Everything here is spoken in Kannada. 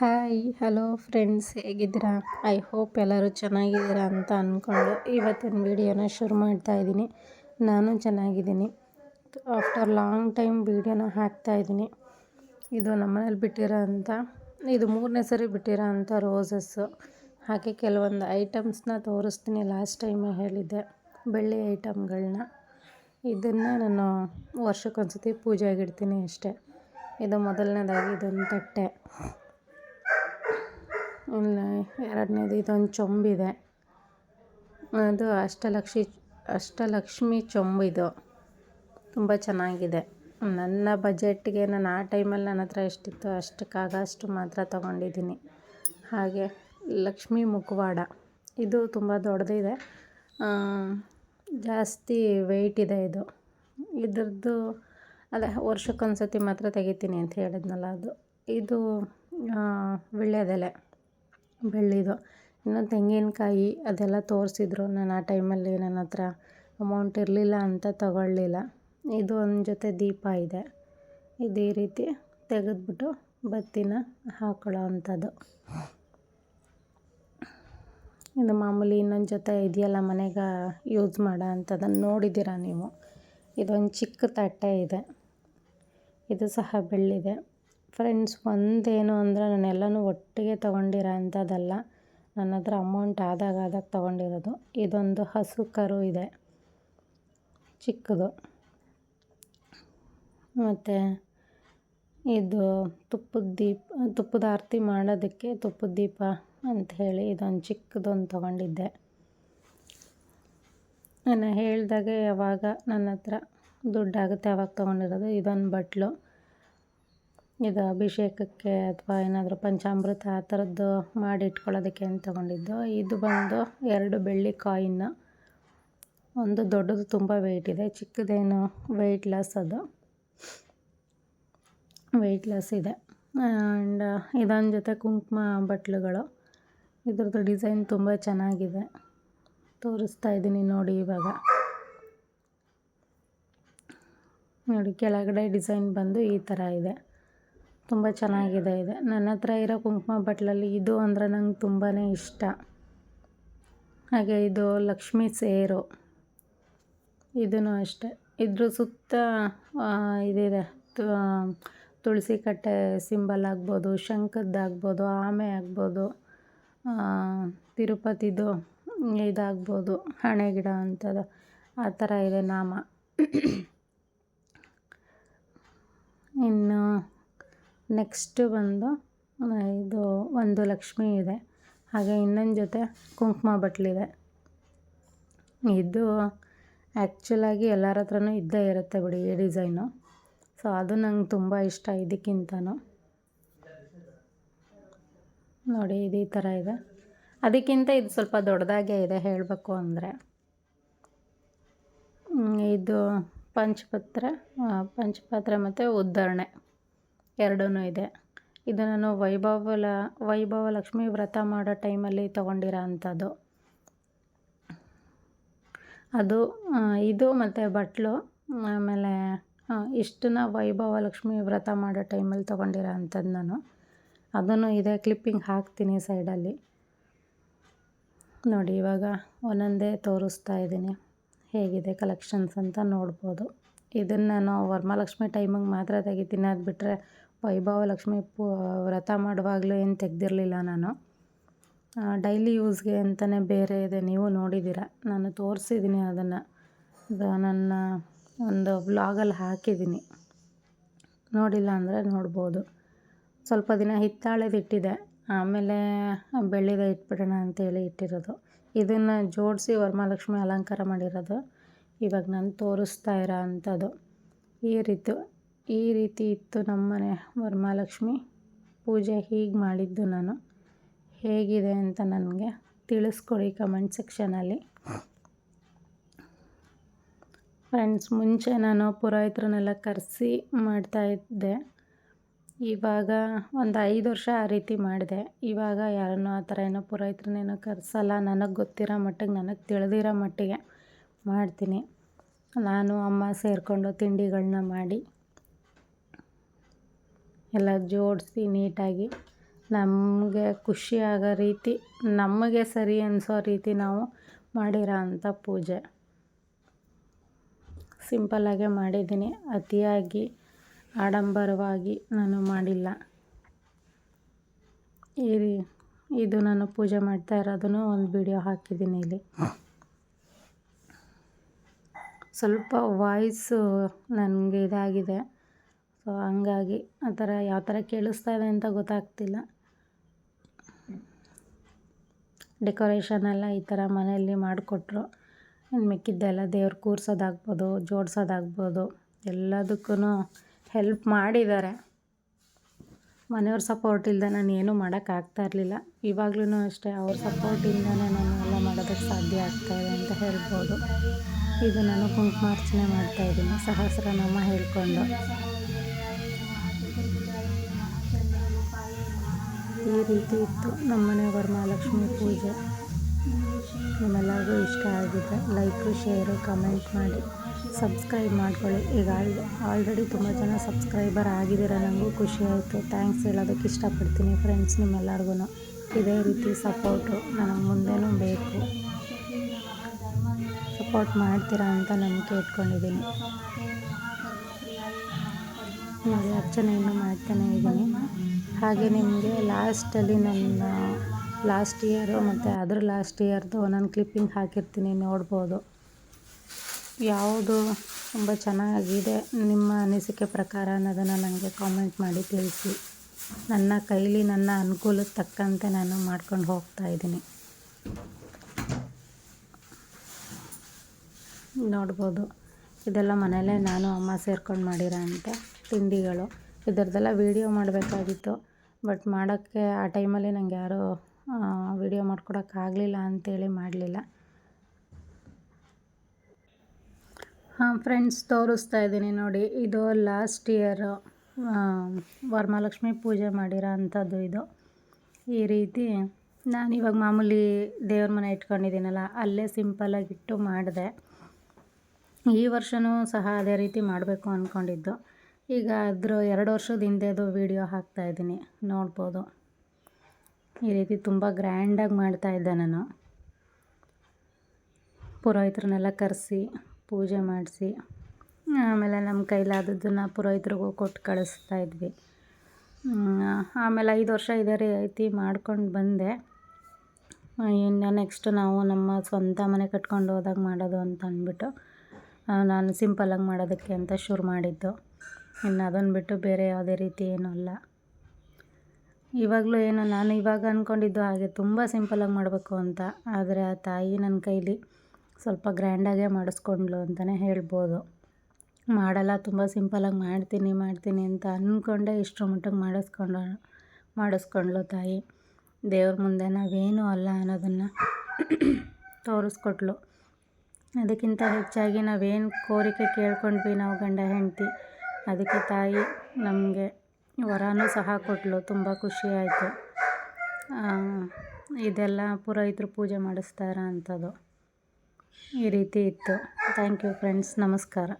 ಹಾಯ್ ಹಲೋ ಫ್ರೆಂಡ್ಸ್ ಹೇಗಿದ್ದೀರಾ? ಐ ಹೋಪ್ ಎಲ್ಲರೂ ಚೆನ್ನಾಗಿದ್ದೀರಾ ಅಂತ ಅಂದ್ಕೊಂಡು ಇವತ್ತಿನ ವೀಡಿಯೋನ ಶುರು ಮಾಡ್ತಾ ಇದ್ದೀನಿ. ನಾನು ಚೆನ್ನಾಗಿದ್ದೀನಿ. ಆಫ್ಟರ್ ಲಾಂಗ್ ಟೈಮ್ ವೀಡಿಯೋನ ಹಾಕ್ತಾಯಿದ್ದೀನಿ ಇದು ನಮ್ಮನೇಲಿ ಬಿಟ್ಟಿರೋ ಅಂಥ ಇದು ಮೂರನೇ ಸರಿ ಬಿಟ್ಟಿರೋ ಅಂಥ ರೋಸಸ್ಸು ಹಾಗೆ ಕೆಲವೊಂದು ಐಟಮ್ಸ್ನ ತೋರಿಸ್ತೀನಿ ಲಾಸ್ಟ್ ಟೈಮ್ ಹೇಳಿದ್ದೆ. ಬೆಳ್ಳಿ ಐಟಮ್ಗಳನ್ನ ಇದನ್ನು ನಾನು ವರ್ಷಕ್ಕೊಂದ್ಸತಿ ಪೂಜೆ ಆಗಿಡ್ತೀನಿ ಅಷ್ಟೇ. ಇದು ಮೊದಲನೇದಾಗಿ ಇದೊಂದು ತಟ್ಟೆ. ಇನ್ನು ಎರಡನೇದು ಇದೊಂದು ಚೊಂಬಿದೆ. ಅದು ಅಷ್ಟಲಕ್ಷಿ, ಅಷ್ಟಲಕ್ಷ್ಮಿ ಚೊಂಬಿದು ತುಂಬ ಚೆನ್ನಾಗಿದೆ. ನನ್ನ ಬಜೆಟ್ಗೆ ನಾನು ಆ ಟೈಮಲ್ಲಿ ನನ್ನ ಹತ್ರ ಎಷ್ಟಿತ್ತು ಅಷ್ಟಕ್ಕಾಗಷ್ಟು ಮಾತ್ರ ತೊಗೊಂಡಿದ್ದೀನಿ. ಹಾಗೆ ಲಕ್ಷ್ಮೀ ಮುಖವಾಡ. ಇದು ತುಂಬ ದೊಡ್ಡದಿದೆ. ಜಾಸ್ತಿ ವೆಯ್ಟ್ ಇದೆ ಇದು. ಇದ್ರದ್ದು ಅದೇ ವರ್ಷಕ್ಕೊಂದು ಸತಿ ಮಾತ್ರ ತೆಗಿತೀನಿ ಅಂತ ಹೇಳಿದ್ನಲ್ಲ ಅದು. ಇದು ವೀಳ್ಯದೆಲೆ ಬೆಳ್ಳಿದು. ಇನ್ನು ತೆಂಗಿನಕಾಯಿ ಅದೆಲ್ಲ ತೋರಿಸಿದ್ರು ನಾನು ಆ ಟೈಮಲ್ಲಿ ನನ್ನ ಹತ್ರ. ಅಮೌಂಟ್ ಇರಲಿಲ್ಲ ಅಂತ ತಗೊಳ್ಳಲಿಲ್ಲ ಇದು ಒಂದು ಜೊತೆ ದೀಪ ಇದೆ. ಇದು ಈ ರೀತಿ ತೆಗೆದ್ಬಿಟ್ಟು ಬತ್ತಿನ ಹಾಕೊಳ್ಳೋ ಅಂಥದ್ದು. ಇದು ಮಾಮೂಲಿ ಇನ್ನೊಂದು ಜೊತೆ ಇದೆಯಲ್ಲ ಮನೆಗೆ ಯೂಸ್ ಮಾಡೋ ಅಂಥದ್ದನ್ನು ನೋಡಿದ್ದೀರ ನೀವು? ಇದೊಂದು ಚಿಕ್ಕ ತಟ್ಟೆ ಇದೆ. ಇದು ಸಹ ಬೆಳ್ಳಿದೆ. ಫ್ರೆಂಡ್ಸ್ ಒಂದೇನು ಅಂದರೆ ನಾನು ಎಲ್ಲನೂ ಒಟ್ಟಿಗೆ ತೊಗೊಂಡಿರೋ ಅಂಥದ್ದಲ್ಲ. ನನ್ನ ಹತ್ರ ಅಮೌಂಟ್ ಆದಾಗ ಆದಾಗ ತೊಗೊಂಡಿರೋದು. ಇದೊಂದು ಹಸು ಕರು ಇದೆ. ಚಿಕ್ಕದು. ಮತ್ತು ಇದು ತುಪ್ಪದ ದೀಪ, ತುಪ್ಪದ ಆರತಿ ಮಾಡೋದಕ್ಕೆ ತುಪ್ಪದ ದೀಪ ಅಂತ ಹೇಳಿ ಇದೊಂದು ಚಿಕ್ಕದೊಂದು ತೊಗೊಂಡಿದ್ದೆ. ನಾನು ಹೇಳಿದಾಗೆ ಯಾವಾಗ ನನ್ನ ಹತ್ರ ದುಡ್ಡಾಗುತ್ತೆ ಆವಾಗ ತೊಗೊಂಡಿರೋದು. ಇದೊಂದು ಬಟ್ಲು. ಇದು ಅಭಿಷೇಕಕ್ಕೆ ಅಥವಾ ಏನಾದರೂ ಪಂಚಾಮೃತ ಆ ಥರದ್ದು ಮಾಡಿ ಇಟ್ಕೊಳ್ಳೋದಕ್ಕೆ ಅಂತ ತೊಗೊಂಡಿದ್ದು. ಇದು ಬಂದು ಎರಡು ಬೆಳ್ಳಿ ಕಾಯಿನ್. ಒಂದು ದೊಡ್ಡದು ತುಂಬ ವೆಯ್ಟ್ ಇದೆ. ಚಿಕ್ಕದೇನು ವೆಯ್ಟ್ ಲೆಸ್ ಅದು. ವೆಯ್ಟ್ ಲೆಸ್ ಇದೆ. ಆ್ಯಂಡ್ ಇದೊಂದು ಜೊತೆ ಕುಂಕುಮ ಬಟ್ಲುಗಳು. ಇದ್ರದ್ದು ಡಿಸೈನ್ ತುಂಬ ಚೆನ್ನಾಗಿದೆ. ತೋರಿಸ್ತಾ ಇದ್ದೀನಿ ನೋಡಿ ಇವಾಗ. ನೋಡಿ, ಕೆಳಗಡೆ ಡಿಸೈನ್ ಬಂದು ಈ ಥರ ಇದೆ. ತುಂಬ ಚೆನ್ನಾಗಿದೆ ಇದೆ. ನನ್ನ ಹತ್ರ ಇರೋ ಕುಂಕುಮ ಬಟ್ಲಲ್ಲಿ ಇದು ಅಂದರೆ ನಂಗೆ ತುಂಬಾ ಇಷ್ಟ. ಹಾಗೆ ಇದು ಲಕ್ಷ್ಮೀ ಸೇರು. ಇದೂ ಅಷ್ಟೆ. ಇದ್ರ ಸುತ್ತ ಇದಿದೆ. ತುಳಸಿ ಕಟ್ಟೆ ಸಿಂಬಲ್ ಆಗ್ಬೋದು ಶಂಖದ್ದಾಗ್ಬೋದು ಆಮೆ ಆಗ್ಬೋದು ತಿರುಪತಿದು ಇದಾಗ್ಬೋದು, ಹಣೆ ಗಿಡ ಅಂಥದ್ದು. ಆ ಥರ ಇದೆ ನಾಮ. ಇನ್ನು ನೆಕ್ಸ್ಟ್ ಬಂದು ಇದು ಒಂದು ಲಕ್ಷ್ಮಿ ಇದೆ. ಹಾಗೆ ಇನ್ನೊಂದು ಜೊತೆ ಕುಂಕುಮ ಬಟ್ಲಿದೆ. ಇದು ಆ್ಯಕ್ಚುಲಾಗಿ ಎಲ್ಲರ ಹತ್ರನೂ ಇದ್ದೇ ಇರುತ್ತೆ ಬಿಡಿ ಈ ಡಿಸೈನು. ಸೊ ಅದು ನಂಗೆ ತುಂಬ ಇಷ್ಟ ಇದಕ್ಕಿಂತನೂ. ನೋಡಿ, ಇದು ಈ ಥರ ಇದೆ. ಅದಕ್ಕಿಂತ ಇದು ಸ್ವಲ್ಪ ದೊಡ್ಡದಾಗೇ ಇದೆ ಹೇಳಬೇಕು ಅಂದರೆ. ಇದು ಪಂಚಪತ್ರೆ ಪಂಚಪಾತ್ರೆ ಮತ್ತು ಉದ್ದರಣೆ. ಎರಡೂ ಇದೆ. ಇದು ನಾನು ವೈಭವಲ ವೈಭವ ಲಕ್ಷ್ಮಿ ವ್ರತ ಮಾಡೋ ಟೈಮಲ್ಲಿ ತೊಗೊಂಡಿರೋ ಅಂಥದ್ದು. ಅದು ಇದು ಮತ್ತು ಬಟ್ಲು, ಆಮೇಲೆ ಇಷ್ಟನ್ನ ವೈಭವ ಲಕ್ಷ್ಮಿ ವ್ರತ ಮಾಡೋ ಟೈಮಲ್ಲಿ ತೊಗೊಂಡಿರೋ ಅಂಥದ್ದು ನಾನು. ಅದನ್ನು ಇದೆ ಕ್ಲಿಪ್ಪಿಂಗ್ ಹಾಕ್ತೀನಿ ಸೈಡಲ್ಲಿ. ನೋಡಿ, ಇವಾಗ ಒಂದೊಂದೇ ತೋರಿಸ್ತಾ ಇದ್ದೀನಿ. ಹೇಗಿದೆ ಕಲೆಕ್ಷನ್ಸ್ ಅಂತ ನೋಡ್ಬೋದು. ಇದನ್ನು ನಾನು ವರಮಹಾಲಕ್ಷ್ಮಿ ಟೈಮಿಗೆ ಮಾತ್ರ ತೆಗಿತೀನಿ. ಅದು ಬಿಟ್ಟರೆ ವೈಭವ ಲಕ್ಷ್ಮಿ ಪೂ, ವ್ರತ ಮಾಡುವಾಗಲೂ ಏನು ತೆಗೆದಿರಲಿಲ್ಲ ನಾನು. ಡೈಲಿ ಯೂಸ್ಗೆ ಅಂತಲೇ ಬೇರೆ ಇದೆ. ನೀವು ನೋಡಿದ್ದೀರ ನಾನು ತೋರಿಸಿದ್ದೀನಿ ಅದನ್ನು. ನನ್ನ ಒಂದು ವ್ಲಾಗಲ್ಲಿ ಹಾಕಿದ್ದೀನಿ ನೋಡಿಲ್ಲ ಅಂದರೆ ನೋಡ್ಬೋದು. ಸ್ವಲ್ಪ ದಿನ ಹಿತ್ತಾಳೆದಿಟ್ಟಿದೆ ಆಮೇಲೆ ಬೆಳ್ಳಿದ ಇಟ್ಬಿಡೋಣ ಅಂತೇಳಿ ಇಟ್ಟಿರೋದು. ಇದನ್ನು ಜೋಡಿಸಿ ವರಮಹಾಲಕ್ಷ್ಮಿ ಅಲಂಕಾರ ಮಾಡಿರೋದು. ಇವಾಗ ನಾನು ತೋರಿಸ್ತಾ ಇರೋ ಅಂಥದ್ದು. ಈ ರೀತಿ. ಈ ರೀತಿ ಇತ್ತು ನಮ್ಮನೆ ವರಮಹಾಲಕ್ಷ್ಮಿ. ಪೂಜೆ ಹೀಗೆ ಮಾಡಿದ್ದು ನಾನು. ಹೇಗಿದೆ ಅಂತ ನನಗೆ ತಿಳಿಸ್ಕೊಡಿ ಕಮೆಂಟ್ ಸೆಕ್ಷನಲ್ಲಿ ಫ್ರೆಂಡ್ಸ್ ಮುಂಚೆ ನಾನು ಪುರೋಹಿತರನ್ನೆಲ್ಲ ಕರೆಸಿ ಮಾಡ್ತಾಯಿದ್ದೆ ಇವಾಗ ಒಂದು ಐದು ವರ್ಷ ಆ ರೀತಿ ಮಾಡಿದೆ. ಇವಾಗ ಯಾರನ್ನೂ ಆ ಥರ ಏನೋ ಪುರೋಹಿತರನ್ನೇನೋ ಕರೆಸಲ್ಲ. ನನಗೆ ಗೊತ್ತಿರೋ ಮಟ್ಟಿಗೆ, ನನಗೆ ತಿಳಿದಿರೋ ಮಟ್ಟಿಗೆ ಮಾಡ್ತೀನಿ. ನಾನು, ಅಮ್ಮ ಸೇರಿಕೊಂಡು ತಿಂಡಿಗಳನ್ನ ಮಾಡಿ ಎಲ್ಲ ಜೋಡಿಸಿ ನೀಟಾಗಿ ನಮಗೆ ಖುಷಿ ರೀತಿ, ನಮಗೆ ಸರಿ ಅನಿಸೋ ರೀತಿ ನಾವು ಮಾಡಿರೋ ಅಂಥ ಪೂಜೆ. ಸಿಂಪಲ್ಲಾಗೆ ಮಾಡಿದ್ದೀನಿ. ಅತಿಯಾಗಿ ಆಡಂಬರವಾಗಿ ನಾನು ಮಾಡಿಲ್ಲ. ಈ ಇದು ನಾನು ಪೂಜೆ ಮಾಡ್ತಾ ಇರೋದನ್ನು ಒಂದು ವಿಡಿಯೋ ಹಾಕಿದ್ದೀನಿ ಇಲ್ಲಿ. ಸ್ವಲ್ಪ ವಾಯ್ಸು ನನಗೆ ಇದಾಗಿದೆ. ಸೊ ಹಂಗಾಗಿ ಆ ಥರ ಯಾವ ಥರ ಕೇಳಿಸ್ತಾ ಇದೆ ಅಂತ ಗೊತ್ತಾಗ್ತಿಲ್ಲ. ಡೆಕೋರೇಷನ್ ಎಲ್ಲ ಈ ಥರ ಮನೆಯಲ್ಲಿ ಮಾಡಿಕೊಟ್ರು. ಇನ್ನು ಮಿಕ್ಕಿದ್ದೆಲ್ಲ ದೇವ್ರು ಕೂರ್ಸೋದಾಗ್ಬೋದು, ಜೋಡ್ಸೋದಾಗ್ಬೋದು ಎಲ್ಲದಕ್ಕೂ ಹೆಲ್ಪ್ ಮಾಡಿದ್ದಾರೆ. ಮನೆಯವ್ರ ಸಪೋರ್ಟ್ ಇಲ್ಲದೆ ನಾನು ಏನೂ ಮಾಡೋಕ್ಕಾಗ್ತಾ ಇರಲಿಲ್ಲ. ಇವಾಗ್ಲೂ ಅಷ್ಟೇ ಅವ್ರ ಸಪೋರ್ಟಿಂದನೇ ನಾನು ಎಲ್ಲ ಮಾಡೋದಕ್ಕೆ ಸಾಧ್ಯ ಆಗ್ತಾ ಇದೆ ಅಂತ ಹೇಳ್ಬೋದು. ಇದು ನಾನು ಕುಂಕುಮಾರ್ಚನೆ ಮಾಡ್ತಾಯಿದ್ದೀನಿ ಸಹಸ್ರನಾಮ ಹೇಳ್ಕೊಂಡು. ಈ ರೀತಿ ಇತ್ತು. ನಮ್ಮನೆ ವರಮಹಾಲಕ್ಷ್ಮಿ ಪೂಜೆ. ನಿಮ್ಮೆಲ್ಲರಿಗೂ ಇಷ್ಟ ಆಗಿದೆ ಲೈಕು ಶೇರು ಕಮೆಂಟ್ ಮಾಡಿ. ಸಬ್ಸ್ಕ್ರೈಬ್ ಮಾಡ್ಕೊಳ್ಳಿ. ಈಗ ಆಲ್ರೆಡಿ ತುಂಬ ಜನ ಸಬ್ಸ್ಕ್ರೈಬರ್ ಆಗಿದ್ದೀರ? ನನಗೂ ಖುಷಿ ಆಯಿತು. ಥ್ಯಾಂಕ್ಸ್ ಹೇಳೋದಕ್ಕೆ ಇಷ್ಟಪಡ್ತೀನಿ ಫ್ರೆಂಡ್ಸ್ ನಿಮ್ಮೆಲ್ಲರಿಗೂ ಇದೇ ರೀತಿ ಸಪೋರ್ಟು ನನಗೆ ಮುಂದೆನೂ ಬೇಕು. ಸಪೋರ್ಟ್ ಮಾಡ್ತೀರಾ ಅಂತ ನಂಬಿಕೆ ಇಟ್ಕೊಂಡಿದ್ದೀನಿ ನೋಡಿ, ಅರ್ಚನೆಯನ್ನು ಮಾಡ್ತಾನೆ ಇದ್ದೀನಿ. ಹಾಗೆ ನಿಮಗೆ ಲಾಸ್ಟಲ್ಲಿ ನನ್ನ ಲಾಸ್ಟ್ ಇಯರು ಮತ್ತು ಅದ್ರ ಲಾಸ್ಟ್ ಇಯರ್ದು ನಾನು ಕ್ಲಿಪ್ಪಿಂಗ್ ಹಾಕಿರ್ತೀನಿ, ನೋಡ್ಬೋದು. ಯಾವುದು ತುಂಬ ಚೆನ್ನಾಗಿದೆ, ನಿಮ್ಮ ಅನಿಸಿಕೆ ಪ್ರಕಾರ ಅನ್ನೋದನ್ನು ನನಗೆ ಕಾಮೆಂಟ್ ಮಾಡಿ ತಿಳಿಸಿ. ನನ್ನ ಕೈಲಿ ನನ್ನ ಅನುಕೂಲಕ್ಕೆ ತಕ್ಕಂತೆ ನಾನು ಮಾಡ್ಕೊಂಡು ಹೋಗ್ತಾ ಇದ್ದೀನಿ. ನೋಡ್ಬೋದು. ಇದೆಲ್ಲ ಮನೆಯಲ್ಲೇ ನಾನು ಅಮ್ಮ ಸೇರ್ಕೊಂಡು ಮಾಡಿರೋ ಅಂತೆ ತಿಂಡಿಗಳು. ಇದರದ್ದೆಲ್ಲ ವೀಡಿಯೋ ಮಾಡಬೇಕಾಗಿತ್ತು. ಬಟ್ ಮಾಡೋಕ್ಕೆ ಆ ಟೈಮಲ್ಲಿ ನಂಗೆ ಯಾರೂ ವೀಡಿಯೋ ಮಾಡ್ಕೊಡೋಕ್ಕಾಗಲಿಲ್ಲ ಅಂತೇಳಿ ಮಾಡಲಿಲ್ಲ. ಹಾಂ ಫ್ರೆಂಡ್ಸ್ ತೋರಿಸ್ತಾ ಇದ್ದೀನಿ ನೋಡಿ. ಇದು ಲಾಸ್ಟ್ ಇಯರು ವರಮಹಾಲಕ್ಷ್ಮಿ ಪೂಜೆ ಮಾಡಿರೋ ಅಂಥದ್ದು ಇದು. ಈ ರೀತಿ ನಾನು ಇವಾಗ ಮಾಮೂಲಿ ದೇವ್ರ ಮನೆ ಇಟ್ಕೊಂಡಿದ್ದೀನಲ್ಲ, ಅಲ್ಲೇ ಸಿಂಪಲಾಗಿಟ್ಟು ಮಾಡಿದೆ. ಈ ವರ್ಷವೂ ಸಹ ಅದೇ ರೀತಿ ಮಾಡಬೇಕು ಅಂದ್ಕೊಂಡಿದ್ದು ಈಗ ಅದ್ರ ಎರಡು ವರ್ಷದ ಹಿಂದೆದು ವೀಡಿಯೋ ಹಾಕ್ತಾಯಿದ್ದೀನಿ ನೋಡ್ಬೋದು. ಈ ರೀತಿ ತುಂಬ ಗ್ರ್ಯಾಂಡಾಗಿ ಮಾಡ್ತಾಯಿದ್ದೆ ನಾನು. ಪುರೋಹಿತರನ್ನೆಲ್ಲ ಕರೆಸಿ, ಪೂಜೆ ಮಾಡಿಸಿ, ಆಮೇಲೆ ನಮ್ಮ ಕೈಲಾದದ್ದನ್ನು ಪುರೋಹಿತರಿಗೂ ಕೊಟ್ಟು ಕಳಿಸ್ತಾ ಇದ್ವಿ. ಆಮೇಲೆ ಐದು ವರ್ಷ ಇದೇ ರೀತಿ ಮಾಡ್ಕೊಂಡು ಬಂದೆ. ಇನ್ನು ನೆಕ್ಸ್ಟ್ ನಾವು ನಮ್ಮ ಸ್ವಂತ ಮನೆ ಕಟ್ಕೊಂಡು ಹೋದಾಗ ಮಾಡೋದು ಅಂತ ಅಂದ್ಬಿಟ್ಟು ನಾನು ಸಿಂಪಲ್ಲಾಗಿ ಮಾಡೋದಕ್ಕೆ ಅಂತ ಶುರು ಮಾಡಿದ್ದು. ಇನ್ನು ಅದನ್ನು ಬಿಟ್ಟು ಬೇರೆ ಯಾವುದೇ ರೀತಿ ಏನೂ ಅಲ್ಲ. ಇವಾಗಲೂ ಏನು ನಾನು ಇವಾಗ ಅಂದ್ಕೊಂಡಿದ್ದು ಹಾಗೆ ತುಂಬ ಸಿಂಪಲಾಗಿ ಮಾಡಬೇಕು ಅಂತ. ಆದರೆ ಆ ತಾಯಿ ನನ್ನ ಕೈಲಿ ಸ್ವಲ್ಪ ಗ್ರ್ಯಾಂಡಾಗೇ ಮಾಡಿಸ್ಕೊಂಡ್ಲು ಅಂತಲೇ ಹೇಳ್ಬೋದು. ಮಾಡಲ್ಲ, ತುಂಬ ಸಿಂಪಲಾಗಿ ಮಾಡ್ತೀನಿ ಮಾಡ್ತೀನಿ ಅಂತ ಅಂದ್ಕೊಂಡೆ ಇಷ್ಟರ ಮಟ್ಟಿಗೆ ಮಾಡಿಸ್ಕೊಂಡು ಮಾಡಿಸ್ಕೊಂಡ್ಲು ತಾಯಿ. ದೇವ್ರ ಮುಂದೆ ನಾವೇನೂ ಅಲ್ಲ ಅನ್ನೋದನ್ನು ತೋರಿಸ್ಕೊಟ್ಲು ಅದಕ್ಕಿಂತ ಹೆಚ್ಚಾಗಿ ನಾವೇನು ಕೋರಿಕೆ ಕೇಳ್ಕೊಂಡ್ವಿ ನಾವು ಗಂಡ, ಹೆಂಡತಿ ಅದಕ್ಕೆ ತಾಯಿ ನಮಗೆ ವರನೂ ಸಹ ಕೊಟ್ಟಳು ತುಂಬ ಖುಷಿ ಆಯಿತು ಇದೆಲ್ಲ ಪುರೋಹಿತರು ಪೂಜೆ ಮಾಡಿಸ್ತಾ ಅಂಥದ್ದು ಈ ರೀತಿ ಇತ್ತು. Thank you friends. ನಮಸ್ಕಾರ.